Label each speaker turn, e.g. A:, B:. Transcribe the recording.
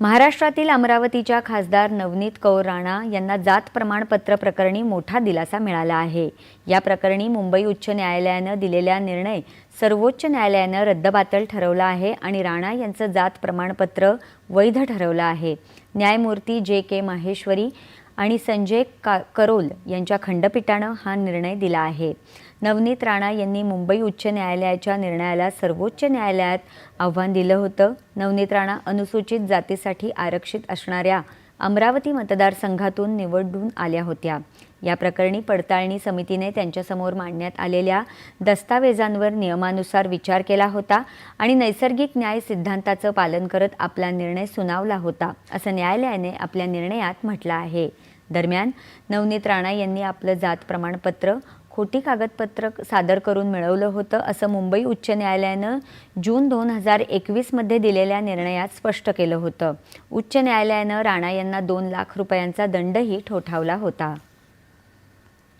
A: महाराष्ट्रातील अमरावतीच्या खासदार नवनीत कौर राणा यांना जात प्रमाणपत्र प्रकरणी मोठा दिलासा मिळाला आहे. या प्रकरणी मुंबई उच्च न्यायालयानं दिलेला निर्णय सर्वोच्च न्यायालयानं रद्दबातल ठरवला आहे आणि राणा यांचं जात प्रमाणपत्र वैध ठरवलं आहे. न्यायमूर्ती जे के माहेश्वरी आणि संजय का करोल यांच्या खंडपीठानं हा निर्णय दिला आहे. नवनीत राणा यांनी मुंबई उच्च न्यायालयाच्या निर्णयाला सर्वोच्च न्यायालयात आव्हान दिलं होतं. नवनीत राणा अनुसूचित जातीसाठी आरक्षित असणाऱ्या अमरावती मतदारसंघातून निवडून आल्या होत्या. या प्रकरणी पडताळणी समितीने त्यांच्यासमोर मांडण्यात आलेल्या दस्तावेजांवर नियमानुसार विचार केला होता आणि नैसर्गिक न्याय सिद्धांताचं पालन करत आपला निर्णय सुनावला होता असं न्यायालयाने आपल्या निर्णयात म्हटलं आहे. दरम्यान नवनीत राणा यांनी आपलं जात प्रमाणपत्र खोटी कागदपत्र सादर करून मिळवलं होतं असं मुंबई उच्च न्यायालयानं जून दोन हजार एकवीसमध्ये दिलेल्या निर्णयात स्पष्ट केलं होतं. उच्च न्यायालयानं राणा यांना दोन लाख रुपयांचा दंडही ठोठावला होता.